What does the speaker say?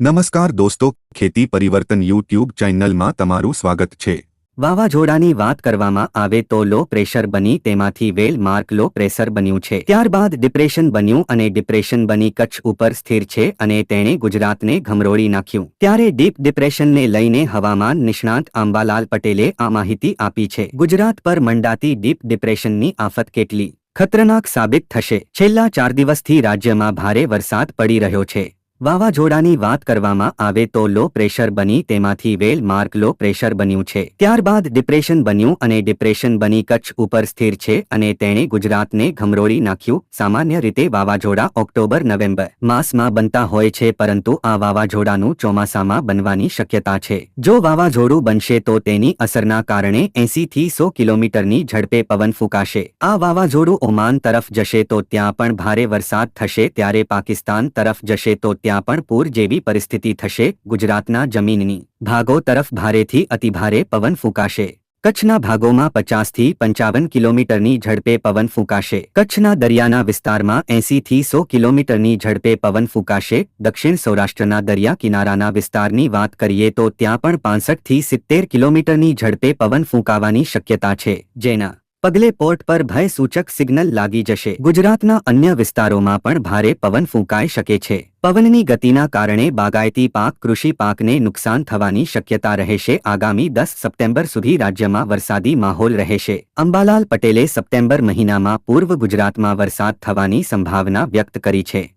નમસ્કાર દોસ્તો, ખેતી પરિવર્તન યુટ્યુબ ચેનલમાં તમારું સ્વાગત છે. વાવાઝોડાની વાત કરવામાં આવે તો લો પ્રેશર બની, તેમાંથી વેલ માર્ક લો પ્રેશર બન્યું છે. ત્યારબાદ ડિપ્રેશન બન્યું અને ડિપ્રેશન બની કચ્છ ઉપર સ્થિર છે અને તેણે ગુજરાતને ઘમરોળી નાખ્યું. ત્યારે ડીપ ડિપ્રેશનને લઈને હવામાન નિષ્ણાંત આંબાલાલ પટેલે આ માહિતી આપી છે. ગુજરાત પર મંડાતી ડીપ ડિપ્રેશનની આફત કેટલી? ખતરનાક સાબિત થશે. છેલ્લા ચાર દિવસથી રાજ્યમાં ભારે વરસાદ પડી રહ્યો છે. વાવાઝોડાની વાત કરવામાં આવે તો લો પ્રેશર બની તેમાંથી વેલ માર્ક લો પ્રેશર બન્યું છે. ત્યારબાદ ડિપ્રેશન બન્યું અને ડિપ્રેશન બની કચ્છ ઉપર સ્થિર છે અને તેણે ગુજરાતને ઘમરોળી નાખ્યું. સામાન્ય રીતે વાવાઝોડા ઓક્ટોબર, નવેમ્બર માસમાં બનતા હોય છે પરંતુ આ વાવાઝોડાનું ચોમાસામાં બનવાની શક્યતા છે. જો વાવાઝોડું બનશે તો તેની અસરના કારણે એંસીથી સો કિલોમીટરની ઝડપે પવન ફૂંકાશે. આ વાવાઝોડું ઓમાન તરફ જશે તો ત્યાં પણ ભારે વરસાદ થશે. ત્યારે પાકિસ્તાન તરફ જશે તો ત્યાં પણ પૂર જેવી પરિસ્થિતિ થશે. ગુજરાતના જમીનની ભાગો તરફ ભારેથી અતિભારે પવન ફૂંકાશે. કચ્છના ભાગોમાં પચાસથી પંચાવન કિલોમીટરની ઝડપે પવન ફૂંકાશે. કચ્છના દરિયાના વિસ્તારમાં એંસીથી સો કિલોમીટરની ઝડપે પવન ફૂંકાશે. દક્ષિણ સૌરાષ્ટ્રના દરિયા કિનારાના વિસ્તારની વાત કરીએ તો ત્યાં પણ પાંસઠથી સિત્તેર કિલોમીટરની ઝડપે પવન ફૂંકાવાની શક્યતા છે. જેના પગલે પોર્ટ પર ભય સૂચક સિગ્નલ લાગી જશે. ગુજરાતના અન્ય વિસ્તારોમાં પણ ભારે પવન ફૂંકાઈ શકે છે. પવનની ગતિના કારણે બાગાયતી પાક કૃષિ પાકને નુકસાન થવાની શક્યતા રહેશે. આગામી દસ સપ્ટેમ્બર સુધી રાજ્યમાં વરસાદી માહોલ રહેશે. અંબાલાલ પટેલે સપ્ટેમ્બર મહિનામાં પૂર્વ ગુજરાતમાં વરસાદ થવાની સંભાવના વ્યક્ત કરી છે.